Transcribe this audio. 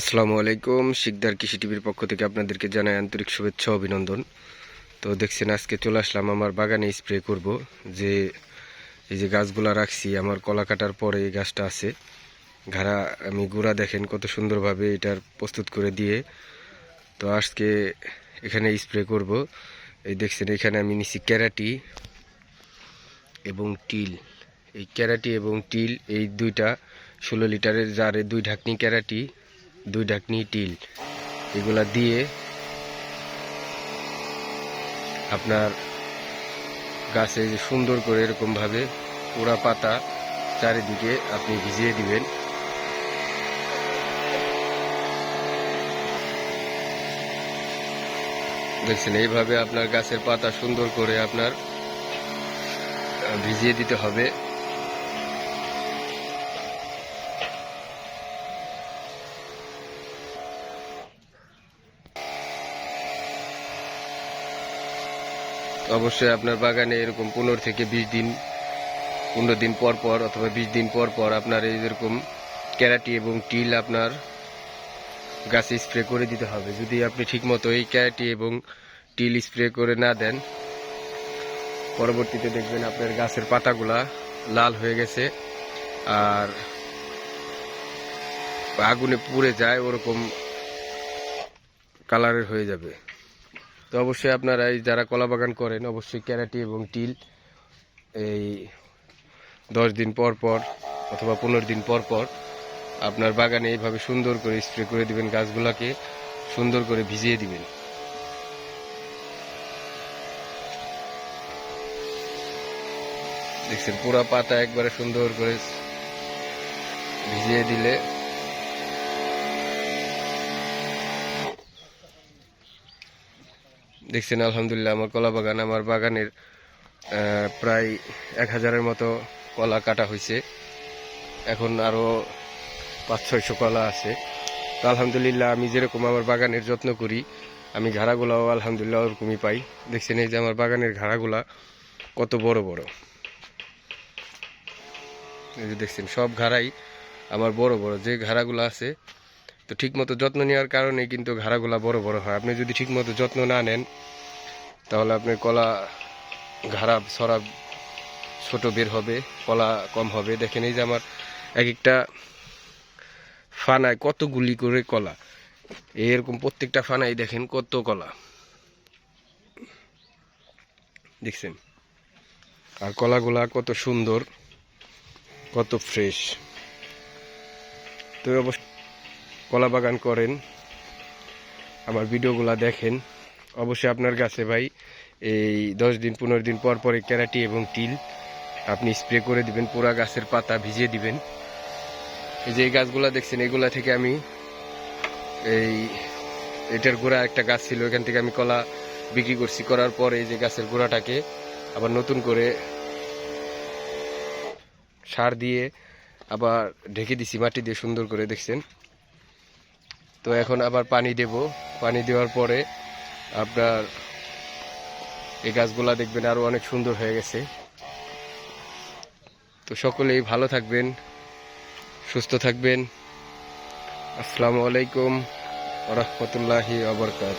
আসসালামু আলাইকুম, শিকদার কৃষি টিভির পক্ষ থেকে আপনাদেরকে জানাই আন্তরিক শুভেচ্ছা, অভিনন্দন। তো দেখছেন, আজকে চলে আসলাম, আমার বাগানে স্প্রে করব। যে, এই যে গাছগুলা রাখছি, আমার কলা কাটার পরে এই গাছটা আছে। ঘাড়া, আমি গুড়া দেখেন, কত সুন্দরভাবে এটার প্রস্তুত করে দিয়ে তো আজকে এখানে স্প্রে করব। এই দেখছেন, এখানে আমি নিছি ক্যারাটি এবং টিল এই ক্যারাটি এবং টিল এই দুইটা ষোলো লিটারের জারে দুই ঢাকনি ক্যারাটি দুই ডাকনি টিল, এগুলা দিয়ে আপনার গাছে যে সুন্দর করে এরকম ভাবে পুরা পাতা চারিদিকে আপনি ভিজিয়ে দিবেন। দেখছেন, এইভাবে আপনার গাছের পাতা সুন্দর করে আপনার ভিজিয়ে দিতে হবে। অবশ্যই আপনার বাগানে এরকম পনেরো থেকে বিশ দিন, পনেরো দিন পর পর অথবা বিশ দিন পর পর আপনার এই যেরকম ক্যারাটি এবং টিল আপনার গাছে স্প্রে করে দিতে হবে। যদি আপনি ঠিকমতো এই ক্যারাটি এবং টিল স্প্রে করে না দেন, পরবর্তীতে দেখবেন আপনার গাছের পাতাগুলা লাল হয়ে গেছে আর আগুনে পুড়ে যায়, ওরকম কালারের হয়ে যাবে। তো অবশ্যই আপনারা এই যারা কলা বাগান করেন, অবশ্যই ক্যারাটি এবং টিল এই দশ দিন পর পর অথবা পনেরো দিন পর পর আপনার বাগানে এইভাবে সুন্দর করে স্প্রে করে দিবেন গাছগুলাকে, সুন্দর করে ভিজিয়ে দিবেন। দেখছেন পুরা পাতা একবারে সুন্দর করে ভিজিয়ে দিলে দেখছেন, আলহামদুলিল্লাহ, আমার কলা বাগান আমার বাগানের প্রায় এক হাজারের মতো কলা কাটা হয়েছে। এখন আরও পাঁচ, ছয়শো কলা আছে। তো আলহামদুলিল্লাহ, আমি যেরকম আমার বাগানের যত্ন করি, আমি ঘাড়াগুলাও আলহামদুলিল্লাহ ওরকমই পাই। দেখছেন, এই যে আমার বাগানের ঘাড়াগুলা কত বড় বড়। এই যে দেখছেন, সব ঘাড়াই আমার বড় বড়। যে ঘাড়াগুলো আছে তো ঠিকমতো যত্ন নেওয়ার কারণে কিন্তু ঘাড়াগুলা বড় বড় হয়। আপনি যদি ঠিকমতো যত্ন না নেন, তাহলে আপনার কলা ঘাড়া ছড়া ছোট বের হবে, কলা কম হবে। দেখেন এই যে আমার এক একটা ফানায় কতগুলি করে কলা। এরকম প্রত্যেকটা ফানাই দেখেন কত কলা। দেখছেন? আর কলাগুলা কত সুন্দর, কত ফ্রেশ। তো অবশ্য কলা বাগান করেন, আমার ভিডিওগুলা দেখেন। অবশ্যই আপনার গাছে ভাই, এই দশ দিন, পনেরো দিন পর পরে ক্যারাটি এবং টিল আপনি স্প্রে করে দিবেন পুরা গাছের পাতা ভিজিয়ে দিবেন। এই যে এই গাছগুলা দেখছেন, এগুলা থেকে আমি এই এটার গোড়া একটা গাছ ছিল, এখান থেকে আমি কলা বিক্রি করছি। করার পরে এই যে গাছের গোড়াটাকে আবার নতুন করে সার দিয়ে আবার ঢেকে দিছি, মাটি দিয়ে সুন্দর করে, দেখছেন? তো এখন আবার পানি দেব। পানি দেওয়ার পরে আপনার এই গাছগুলা দেখবেন আরও অনেক সুন্দর হয়ে গেছে। তো সকলেই ভালো থাকবেন, সুস্থ থাকবেন। আসসালামু আলাইকুম রহমতুল্লাহি আবরকাত